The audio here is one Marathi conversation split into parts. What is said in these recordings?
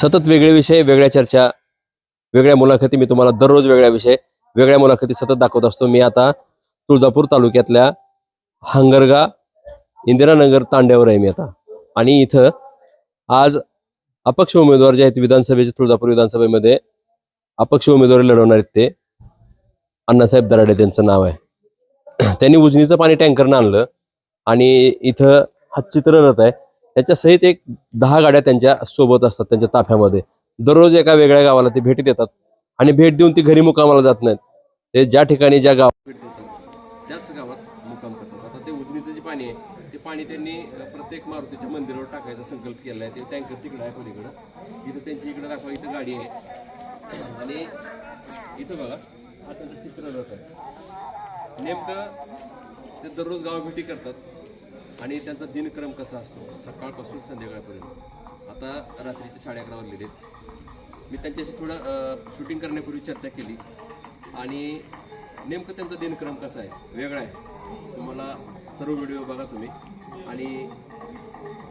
सतत वेगळे विषय वेगळ्या चर्चा वेगळ्या मुलाखती. मी तुम्हाला दररोज वेगळ्या विषय वेगळ्या मुलाखती सतत दाखवत असतो. मी आता तुळजापूर तालुक्यातल्या हंगरगा इंदिरानगर तांड्यावर आहे मी आता. आणि इथं आज अपक्ष उमेदवार जे आहेत विधानसभेचे तुळजापूर विधानसभेमध्ये अपक्ष उमेदवारी लढवणार आहेत ते अण्णासाहेब दराडे त्यांचं नाव आहे. त्यांनी उजनीचं पाणी टँकरनं आणलं आणि इथं हा चित्ररथ आहे. त्याच्या सहित एक दहा गाड्या त्यांच्यासोबत असतात त्यांच्या ताफ्यामध्ये. दररोज एका वेगळ्या गावाला ते भेटी देतात आणि भेट देऊन ती घरी मुकामाला जात नाहीत. ते ज्या ठिकाणी ज्या गावात भेट देतात त्याच गावात मुकाम करतात. आता ते उजनीचं जे पाणी आहे ते पाणी त्यांनी प्रत्येक मारुतीच्या मंदिरावर टाकायचा संकल्प केला आहे. ते टँकर तिकडं आहे पलीकडं. इथं त्यांची इकडं दाखवा इथं गाडी आहे. आणि इथं बघा हा त्यांचं चित्ररथ आहे नेमकं ते दररोज गावभेटी करतात. आणि त्यांचा दिनक्रम कसा असतो? सकाळपासून संध्याकाळपर्यंत. आता रात्रीचे साडे अकरा वाजलेले आहेत. मी त्यांच्याशी थोडं शूटिंग करण्यापूर्वी चर्चा केली. आणि नेमकं त्यांचा दिनक्रम कसा आहे? वेगळा आहे. तुम्हाला सर्व व्हिडिओ बघा तुम्ही. आणि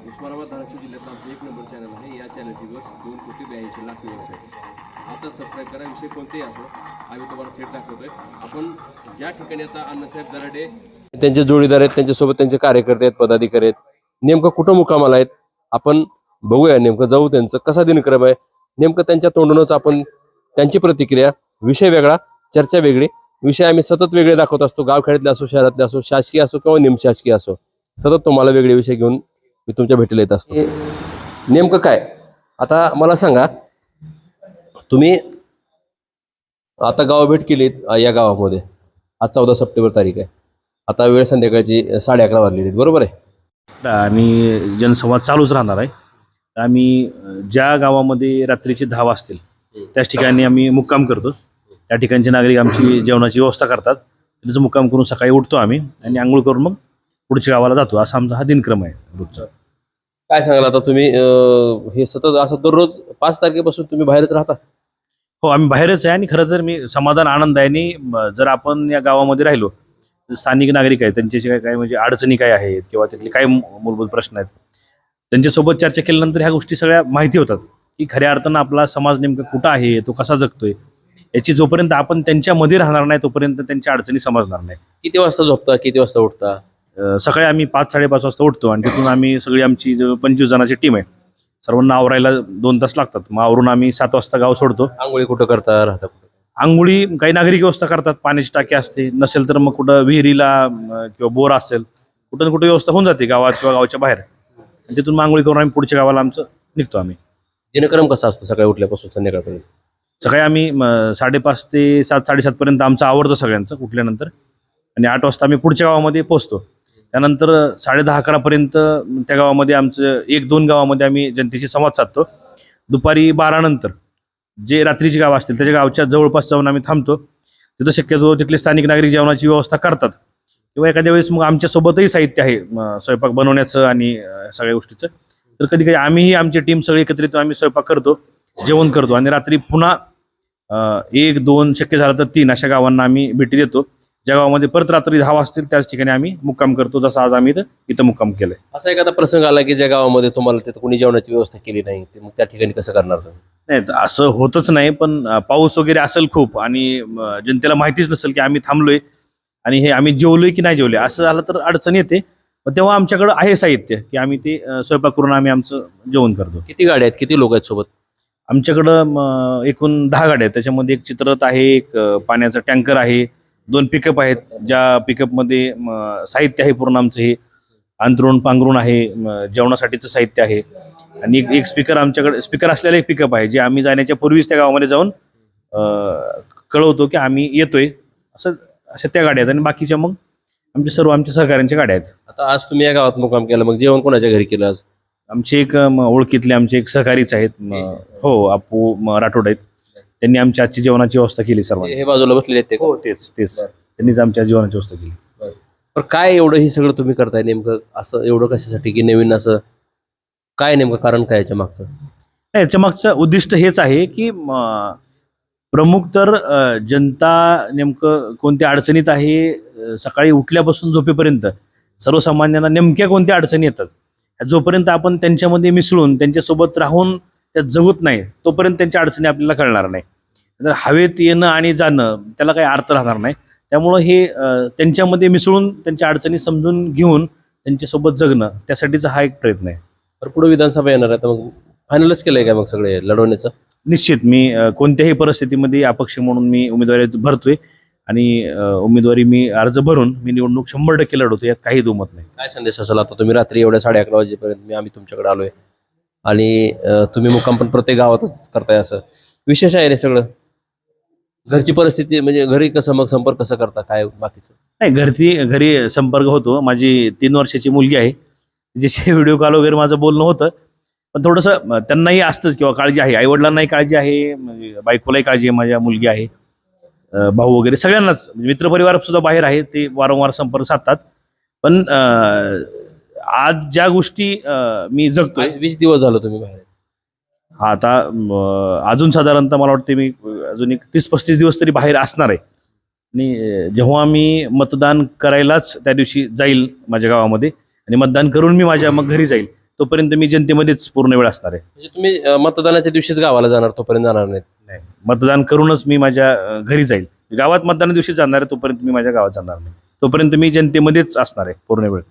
उस्मानाबाद धाराशिव जिल्ह्यात आमचं एक नंबर चॅनल आहे. या चॅनलची वर्ष दोन कोटी ब्याऐंशी लाख व्ह्यूअर्स आहे आता सबस्क्राईब करा. विषय कोणतेही असो आम्ही तुम्हाला थेट दाखवतोय. आपण ज्या ठिकाणी आता अण्णासाहेब दराडे त्यांचे जोडीदार आहेत त्यांच्यासोबत त्यांचे कार्यकर्ते आहेत पदाधिकारी आहेत. नेमकं कुठं मुकामाला आहेत? आपण बघूया नेमकं जाऊ त्यांचं. कसा दिनक्रम आहे? नेमकं त्यांच्या तोंडूनच आपण त्यांची प्रतिक्रिया विषय वेगळा चर्चा वेगळी. विषय आम्ही सतत वेगळे दाखवत असतो. गावखेड्यातले असो शहरातले असो शासकीय असो किंवा निमशासकीय असो. सतत तुम्हाला वेगळे विषय घेऊन मी तुमच्या भेटीला येत असतो. नेमकं काय? आता मला सांगा तुम्ही आता गाव भेट केलीत या गावामध्ये. आज चौदा सप्टेंबर तारीख आहे. आता वेळ संध्याकाळची साडे अकरा वाजलेली आहेत, बरोबर आहे? आणि जनसंवाद चालूच राहणार आहे. आम्ही ज्या गावामध्ये रात्रीचे दहा वाजतील त्याच ठिकाणी आम्ही मुक्काम करतो. त्या ठिकाणचे नागरिक आमची जेवणाची व्यवस्था करतात. त्याचं मुक्काम करून सकाळी उठतो आम्ही आणि आंघोळ करून मग पुढच्या गावाला जातो. असा आमचा हा दिनक्रम आहे रोजचा. काय सांगाल आता तुम्ही हे सतत असं दररोज पाच तारखेपासून तुम्ही बाहेरच राहता? हो आम्ही बाहेरच आहे आणि खरं तर मी समाधान आनंद आहे आणि जर आपण या गावामध्ये राहिलो स्थानिक नागरिक आहेत त्यांच्याशी काय काय म्हणजे अडचणी काय आहेत किंवा तिथले काय मूलभूत प्रश्न आहेत त्यांच्यासोबत चर्चा केल्यानंतर ह्या गोष्टी सगळ्या माहिती होतात की खऱ्या अर्थानं आपला समाज नेमका कुठं आहे तो कसा जगतोय याची जोपर्यंत आपण त्यांच्यामध्ये राहणार नाही तोपर्यंत त्यांच्या अडचणी समजणार नाही. किती वाजता झोपता किती वाजता उठता? सकाळी आम्ही पाच साडेपाच वाजता उठतो आणि तिथून आम्ही सगळी आमची पंचवीस जणांची टीम आहे. सर्वांना आवरायला दोन तास लागतात. मग आवरून आम्ही सात वाजता गाव सोडतो. आंघोळी कुठं करता राहता कुठं? आंघोळी काही नागरिक व्यवस्था करतात पाण्याची टाकी असते नसेल तर मग कुठं विहिरीला किंवा बोर असेल कुठं ना कुठं व्यवस्था होऊन जाते गावात किंवा गावाच्या बाहेर. आणि तिथून मग आंघोळी करून आम्ही पुढच्या गावाला आमचं निघतो आम्ही. दिनक्रम कसा असतो सकाळी उठल्यापासून संध्याकाळपर्यंत? सकाळी आम्ही म, साडेपाच ते सात साडेसातपर्यंत आमचं आवडतं सगळ्यांचं उठल्यानंतर. आणि आठ वाजता आम्ही पुढच्या गावामध्ये पोहोचतो. त्यानंतर साडे दहा अकरापर्यंत त्या गावामध्ये आमचं एक दोन गावामध्ये आम्ही जनतेशी संवाद साधतो. दुपारी बारा नंतर जे रात्रीची गावं असतील त्याच्या गावच्या जवळपास जाऊन आम्ही थांबतो. तिथं शक्यतो तिथले स्थानिक नागरिक जेवणाची व्यवस्था करतात. किंवा एखाद्या वेळेस मग आमच्यासोबतही साहित्य आहे स्वयंपाक बनवण्याचं आणि सगळ्या गोष्टीचं. तर कधी कधी आम्हीही आमची टीम सगळी एकत्रित आम्ही स्वयंपाक करतो जेवण करतो आणि रात्री पुन्हा एक दोन शक्य झालं तर तीन अशा गावांना आम्ही भेटी देतो. ज्या गावामध्ये परत रात्री दहा वाजतील त्याच ठिकाणी आम्ही मुक्काम करतो जसं आज आम्ही इथं मुक्काम केलंय. असा एखादा प्रसंग आला की ज्या गावामध्ये तुम्हाला तिथं कोणी जेवणाची व्यवस्था केली नाही ते मग त्या ठिकाणी कसं करणार तुम्ही? नाही असं होतच नाही पण पाऊस वगैरे असेल खूप आणि जनतेला माहितीच नसेल की आम्ही थांबलोय आणि हे आम्ही जेवलोय की नाही जेवलोय असं झालं तर अडचण येते. पण तेव्हा आमच्याकडं आहे साहित्य की आम्ही ते स्वयंपाक करून आम्ही आमचं जेवण करतो. किती गाड्या आहेत? किती लोक आहेत सोबत? आमच्याकडं एकूण दहा गाड्या आहेत. त्याच्यामध्ये एक चित्ररथ आहे एक पाण्याचा टँकर आहे दोन पिकअप आहेत ज्या पिकअपमध्ये साहित्य आहे पूर्ण आमचं हे. अंतरुण पांघरुण आहे जेवणासाठीचं साहित्य आहे. आणि एक स्पीकर आमच्याकडे स्पीकर असलेलं एक पिकअप आहे जे आम्ही जाण्याच्या पूर्वीच त्या गावामध्ये जाऊन कळवतो की आम्ही येतोय. असं अशा त्या गाड्या आहेत आणि बाकीच्या मग आमच्या सर्व आमच्या सहकाऱ्यांच्या गाड्या आहेत. आता आज तुम्ही या गावात मुक्काम केला मग जेवण कोणाच्या घरी केलं आज? आमचे एक ओळखीतले आमचे एक सहकारीच आहेत हो. आपू राठोड आहेत. त्यांनी आमच्या आजची जेवणाची व्यवस्था केली सर्वांनी. हे बाजूला बसलेले आहेत ते का? हो तेच तेच. त्यांनीच आमच्या जीवनाची व्यवस्था केली. पण काय एवढं हे सगळं तुम्ही करताय नेमकं? असं एवढं कशासाठी की नवीन असं काय नेमकं कारण काय याच्या मागचं? नाही याच्या मागचं उद्दिष्ट हेच आहे की प्रमुख तर जनता नेमकं कोणत्या अडचणीत आहे सकाळी उठल्यापासून झोपेपर्यंत सर्वसामान्यांना नेमक्या कोणत्या अडचणी येतात? जोपर्यंत आपण त्यांच्यामध्ये मिसळून त्यांच्यासोबत राहून त्या जगत नाही तोपर्यंत त्यांच्या अडचणी आपल्याला कळणार नाही. तर हवेत येणं आणि जाणं त्याला काही अर्थ राहणार नाही. त्यामुळं हे त्यांच्यामध्ये मिसळून त्यांच्या अडचणी समजून घेऊन त्यांच्यासोबत जगणं त्यासाठीचा हा एक प्रयत्न आहे. तर पुढे विधानसभा येणार आहे तर मग फायनलच केलंय काय मग सगळे लढवण्याचं? निश्चित. मी अ, कोणत्याही परिस्थितीमध्ये अपक्ष म्हणून मी उमेदवारी भरतोय आणि अ, उमेदवारी मी अर्ज भरून मी निवडणूक शंभर टक्के लढवतो यात काही दुमत नाही. काय संदेश असेल आता? तुम्ही रात्री एवढ्या साडे अकरा वाजेपर्यंत मी आम्ही तुमच्याकडे आलोय. आणि अं, तुम्ही मुक्काम पण प्रत्येक गावातच करताय असं. विशेष आहे रे सगळं. घरची परिस्थिती म्हणजे घरी कसं मग संपर्क कसं करता? काय बाकीचं? नाही घरची घरी संपर्क होतो. माझी तीन वर्षाची मुलगी आहे. तिच्याशी व्हिडिओ कॉल वगैरे माझं बोलणं होतं पण थोडंसं त्यांनाही असतंच किंवा काळजी आहे. आईवडिलांनाही काळजी आहे म्हणजे बायकोलाही काळजी आहे माझ्या मुलगी आहे भाऊ वगैरे सगळ्यांनाच म्हणजे मित्रपरिवार सुद्धा बाहेर आहे ते वारंवार संपर्क साधतात. पण आज ज्या गोष्टी मी जगतोय आज वीस दिवस झालं तुम्ही बाहेर. हा आता अजून साधारणतः मला वाटते मी अजून एक तीस पस्तीस दिवस तरी बाहेर असणार आहे. आणि जेव्हा मी मतदान करायलाच त्या दिवशी जाईल माझ्या गावामध्ये आणि मतदान करून मी माझ्या मग घरी जाईल तोपर्यंत मी जनतेमध्येच पूर्ण वेळ असणार आहे. म्हणजे तुम्ही अं, मतदानाच्या दिवशीच गावाला जाणार तोपर्यंत जाणार नाहीत? मतदान करूनच मी माझ्या अ, घरी जाईल गावात मतदाना दिवशी जाणार आहे तोपर्यंत मी माझ्या गावात जाणार नाही. तोपर्यंत मी जनतेमध्येच असणार आहे पूर्ण वेळ.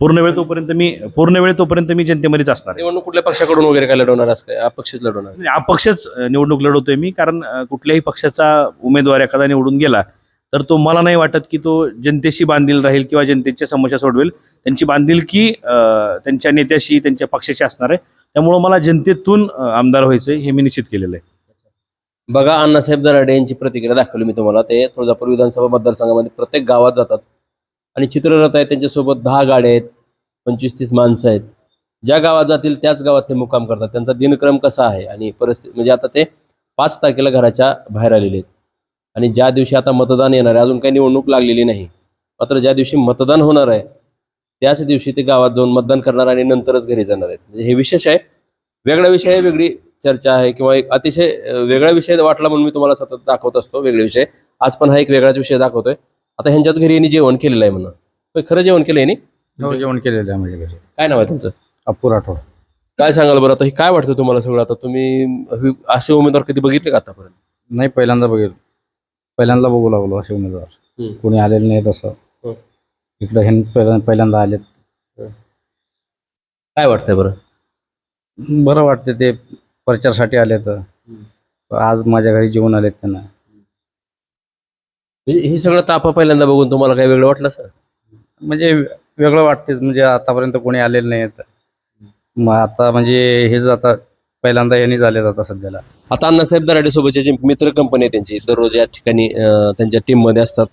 पूर्ण वेळ तोपर्यंत मी पूर्ण वेळ तोपर्यंत मी जनतेमध्येच असणार आहे. निवडणूक कुठल्या पक्षाकडून वगैरे काय लढवणार असं काय? अपक्षच लढवणार? म्हणजे अपक्षच अ, निवडणूक लढवतोय मी कारण अ, कुठल्याही पक्षाचा उमेदवार एखादा निवडून गेला तर तो मला नाही वाटत की तो जनतेशी बांधील राहील किंवा जनतेच्या समस्या सोडवेल. त्यांची बांधिलकी त्यांच्या नेत्याशी त्यांच्या पक्षाशी असणार आहे. त्यामुळं मला जनतेतून आमदार व्हायचं हे मी निश्चित केलेलं आहे. बघा अण्णासाहेब दराडे यांची प्रतिक्रिया दाखवली मी तुम्हाला. ते तुळजापूर विधानसभा मतदारसंघामध्ये प्रत्येक गावात जातात. आणि चित्ररथ आहेत त्यांच्यासोबत दहा गाड्या आहेत पंचवीस तीस माणसं आहेत. ज्या गावात जातील त्याच गावात ते मुक्काम करतात. त्यांचा दिनक्रम कसा आहे? आणि परिस्थिती म्हणजे आता ते पाच तारखेला घराच्या बाहेर आलेले आहेत. आणि ज्या दिवशी आता मतदान येणार आहे अजून काही निवडणूक लागलेली नाही मात्र ज्या दिवशी मतदान होणार आहे त्याच दिवशी ते गावात जाऊन मतदान करणार आणि नंतरच घरी जाणार आहेत. म्हणजे हे विशेष आहे. वेगळा विषय वेगळी चर्चा आहे किंवा एक अतिशय वेगळा विषय वाटला म्हणून मी तुम्हाला सतत दाखवत असतो वेगळे विषय. आज पण हा एक वेगळाच विषय दाखवतोय. आता ह्यांच्याच घरी यांनी जेवण केलेलं आहे म्हणून. खरं जेवण केलं यांनी? हो जेवण केलेलं आहे माझ्या घरी. काय नाव आहे तुमचं? अप्पू राठोड. काय सांगाल बरं आता हे काय वाटतं तुम्हाला सगळं? आता तुम्ही असे उमेदवार कधी बघितले का आतापर्यंत? नाही पहिल्यांदा बघेल पहिल्यांदा बघू लागलो असे उमेदवार. हम्म. कोणी आलेलं नाही तसं हम्म. इकडे ह्यांनीच पहिल्यांदा पहिल्यांदा आलेत. काय वाटतंय बरं? बरं वाटते ते प्रचारसाठी आले तर आज माझ्या घरी जेवण आलेत त्यांना. म्हणजे हे सगळं तापा पहिल्यांदा बघून तुम्हाला काय वेगळं वाटलं सर म्हणजे वेगळं वाटतेच म्हणजे आतापर्यंत कोणी आलेलं नाही मग आता म्हणजे हेच आता पहिल्यांदा यांनीच आलेत आता सध्याला. आता अण्णासाहेब दराडे सोबतचे जे मित्र कंपनी आहे त्यांची दररोज या ठिकाणी अं, त्यांच्या टीममध्ये असतात.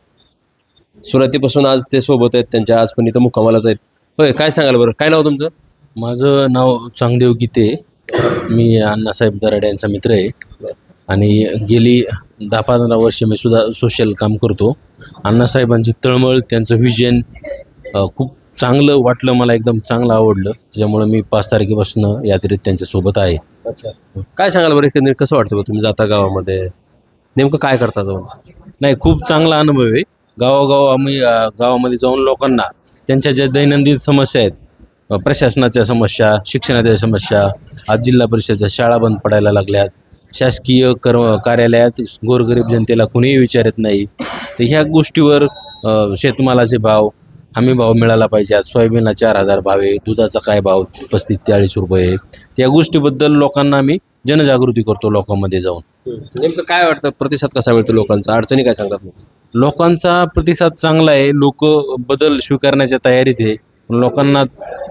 सुरुवातीपासून आज ते सोबत आहेत त्यांच्या आज पण इथं मुक्कामालाच आहेत. होय काय सांगाल बरं? काय नाव तुमचं? माझं नाव चांगदेव गीते. मी अण्णासाहेब दराडे यांचा मित्र आहे. आणि गेली दहा पंधरा वर्ष मी सुद्धा सोशल काम करतो. अण्णासाहेबांची तळमळ त्यांचं व्हिजन खूप चांगलं वाटलं मला एकदम चांगलं आवडलं. त्याच्यामुळं मी पाच तारखेपासून यात्रेत त्यांच्यासोबत आहे. अच्छा. काय सांगाल बरं एकंदरीत कसं वाटतं बरं तुम्ही जाता गावामध्ये? नेमकं काय करता जाऊन नाही खूप चांगला अनुभव आहे. गावोगाव आम्ही अ, गावामध्ये जाऊन लोकांना त्यांच्या ज्या दैनंदिन समस्या आहेत अ, प्रशासनाच्या समस्या शिक्षणाच्या समस्या आज जिल्हा परिषदच्या शाळा बंद पडायला लागल्यात शासकीय कर्म कार्यालयात गोरगरीब जनतेला कुणीही विचारत नाही. तर ह्या गोष्टीवर अ, शेतमालाचे भाव हमी भाव मिळाला पाहिजे. आज सोयाबीनला चार हजार भाव आहे दुधाचा काय भाव? पस्तीस चाळीस रुपये आहे. त्या गोष्टीबद्दल लोकांना आम्ही जनजागृती करतो लोकांमध्ये जाऊन. नेमकं काय वाटतं? प्रतिसाद कसा मिळतो लोकांचा? अडचणी काय सांगतात लोक लोकांचा प्रतिसाद चांगला आहे. लोक बदल स्वीकारण्याच्या तयारीत आहे. पण लोकांना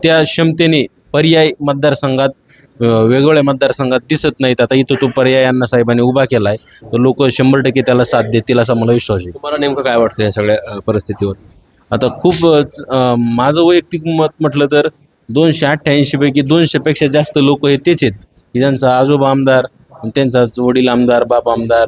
त्या क्षमतेने पर्याय मतदारसंघात वेगवेगळ्या मतदारसंघात दिसत नाहीत. आता इथं तो पर्याय अण्णा साहेबांनी उभा केला आहे तर लोक शंभर टक्के त्याला साथ देतील असा मला विश्वास आहे. तुम्हाला नेमकं काय वाटतं या सगळ्या परिस्थितीवर? आता खूप माझं वैयक्तिक मत म्हटलं तर दोनशे अठ्ठ्याऐंशीपैकी दोनशेपेक्षा जास्त लोक हे तेच आहेत. की ज्यांचा आजोबा आमदार त्यांचाच वडील आमदार बाप आमदार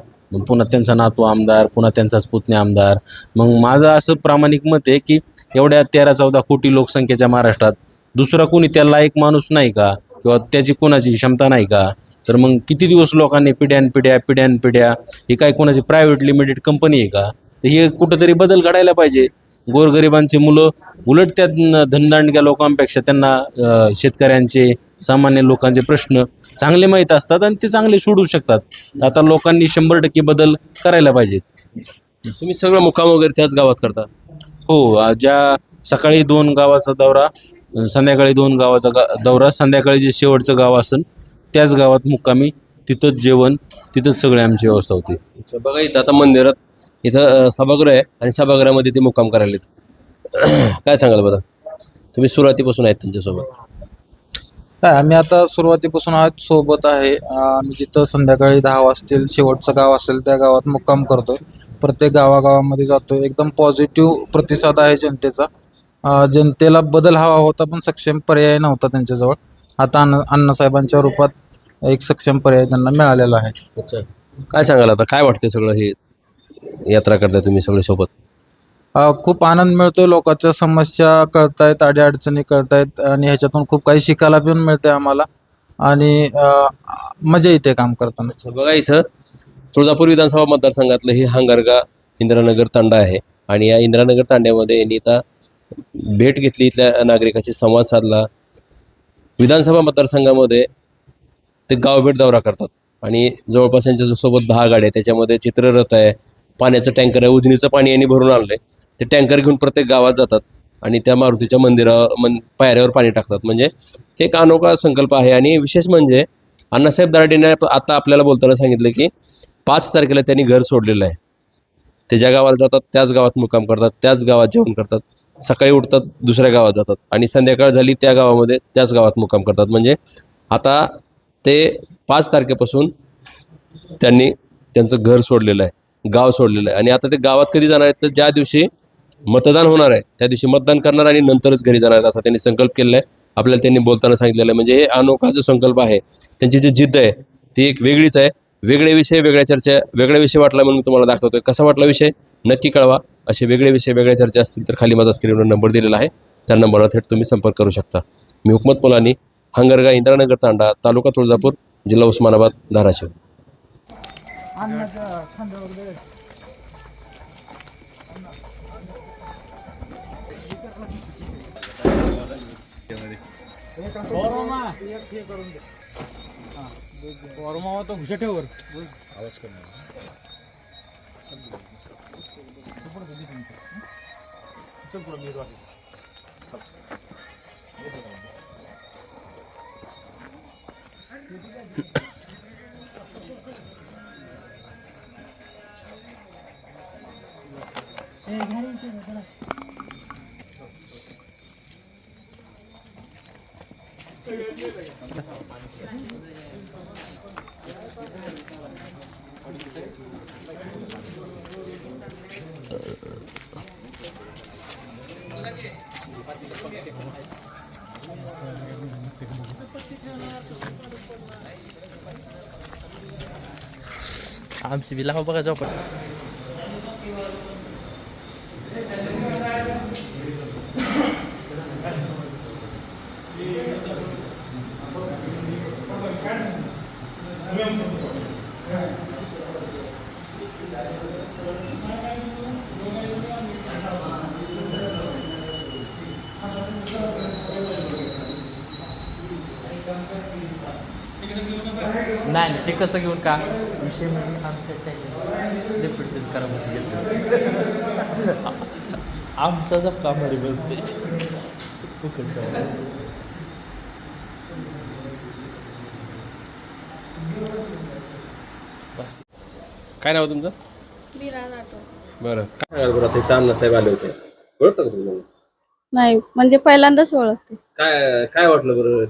पुन्हा त्यांचा नातू आमदार पुन्हा त्यांचाच पुतणे आमदार. मग माझं असं प्रामाणिक मत आहे की एवढ्या तेरा चौदा कोटी लोकसंख्येच्या महाराष्ट्रात दुसरा कोणी त्याला एक माणूस नाही का? किंवा त्याची कोणाची क्षमता नाही का? तर मग किती दिवस लोकांनी पिढ्यान पिढ्या पिढ्यान पिढ्या ही काय कोणाची प्रायव्हेट लिमिटेड कंपनी आहे का? तर हे कुठंतरी बदल घडायला पाहिजे. गोरगरिबांची मुलं उलट त्या धनदांडक्या लोकांपेक्षा त्यांना शेतकऱ्यांचे सामान्य लोकांचे प्रश्न चांगले माहीत असतात आणि ते चांगले सोडू शकतात. आता लोकांनी शंभर टक्के बदल करायला पाहिजेत. तुम्ही सगळं मुक्काम वगैरे त्याच गावात करता? हो ज्या सकाळी दोन गावाचा दौरा संध्याकाळी दोन गावाचा गा दौरा संध्याकाळी जे शेवटचं गाव असेल त्याच गावात मुक्कामी तिथंच जेवण तिथंच सगळे आमची व्यवस्था होती. बघा इथं आता मंदिरात इथं सभागृह आहे आणि सभागृहामध्ये ते मुक्काम करायला येत. काय सांगाल बरं? तुम्ही सुरुवातीपासून आहेत त्यांच्यासोबत. काय आम्ही आता सुरुवातीपासून आहोत सोबत आहे. आम्ही जिथं संध्याकाळी दहा वाजतील शेवटचं गाव असेल त्या गावात मुक्काम करतोय. प्रत्येक गावागावामध्ये जातोय. एकदम पॉझिटिव्ह प्रतिसाद आहे जनतेचा. जनतेला बदल हवा होता पण सक्षम पर्याय नव्हता त्यांच्याजवळ. आता अण्णा अण्णासाहेबांच्या रूपात एक सक्षम पर्याय त्यांना मिळालेला आहे. काय सांगाल आता? काय वाटते सगळं हे? यात्रा करताय तुम्ही सगळे सोबत? अ, खूप आनंद मिळतो लोकांच्या समस्या कळतायत अडीअडचणी कळतायत आणि ह्याच्यातून खूप काही शिकायला पण मिळते आम्हाला आणि अ, मजा येते काम करताना. अच्छा बघा इथं तुळजापूर विधानसभा मतदारसंघातलं हे हांगरगा इंदिरानगर तांडा आहे आणि या इंदिरानगर तांड्यामध्ये यांनी आता भेट घेतली इथल्या नागरिकाशी संवाद साधला. विधानसभा मतदारसंघामध्ये ते गावभेट दौरा करतात आणि जवळपास यांच्या सोबत दहा गाड्या आहेत त्याच्यामध्ये चित्ररथ आहे पाण्याचं टँकर आहे उजनीचं पाणी यांनी भरून आणलंय. ते टँकर घेऊन प्रत्येक गावात जातात आणि त्या मारुतीच्या मंदिरा मन पायऱ्यावर पाणी टाकतात. म्हणजे हे एक अनोखा संकल्प आहे आणि विशेष म्हणजे अण्णासाहेब दार्डेने आता आपल्याला बोलताना सांगितलं की पाच तारखेला त्यांनी घर सोडलेलं आहे. ते ज्या गावाला जातात त्याच गावात मुक्काम करतात त्याच गावात जेवण करतात. सकाळी उठतात दुसऱ्या गावात जातात आणि संध्याकाळ झाली त्या गावामध्ये त्याच गावात मुक्काम करतात. म्हणजे आता ते पाच तारखेपासून त्यांनी त्यांचं घर सोडलेलं आहे. गाव सोडलेलं आहे. आणि आता ते गावात कधी जाणार आहेत तर ज्या दिवशी मतदान होणार आहे त्या दिवशी मतदान करणार आणि नंतरच घरी जाणार आहेत असा त्यांनी संकल्प केलेला आहे. आपल्याला त्यांनी बोलताना सांगितलेलं आहे. म्हणजे हे अनोखा जो संकल्प आहे त्यांची जी जिद्द आहे ती एक वेगळीच आहे. वेगळे विषय वेगळ्या चर्चा वेगळा विषय वाटला म्हणून मी तुम्हाला दाखवतोय. कसा वाटला विषय? नक्की कळवा. असे वेगळे विषय वेगळ्या चर्चा असतील तर खाली माझा स्क्रीनवर नंबर दिलेला आहे. त्या नंबरवर थेट तुम्ही संपर्क करू शकता. मी हुकमत पोलानी हंगरगा इंद्रानगर तांडा तालुका तुळजापूर जिल्हा उस्मानाबाद धाराशिव. अन्नाच्या खांद्या वगैरे वरमा होता घुशा ठेवर आवाज करणार आमची बी लावा बघा झोपट नाही ते कसं घेऊन का? विषय म्हणजे आमच्या डेप्युटी करामध्ये घेतलं. आमचा जप कामारी बस बस. काय नाव तुमचं? बरं. काय बरं आता इथं अण्णासाहेब आले होते? ओळखता का तुम्ही? नाही म्हणजे पहिल्यांदाच ओळखते. काय काय वाटलं बरं?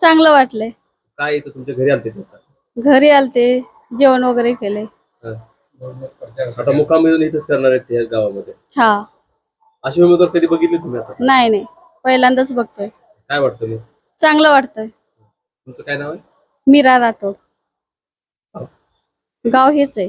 चांगलं वाटलंय. काय इथं तुमच्या घरी आलते ते आता? घरी आलते जेवण वगैरे केले आता मुक्काम येऊन इथंच करणार आहेत त्या गावामध्ये? हा. अशी उमेदवार कधी बघितली तुम्ही आता? नाही नाही. पहिल्यांदाच बघतोय. काय वाटतं मग? चांगलं वाटतंय. तुमचं काय नाव आहे? मीरा राठोड. गाव हेच आहे.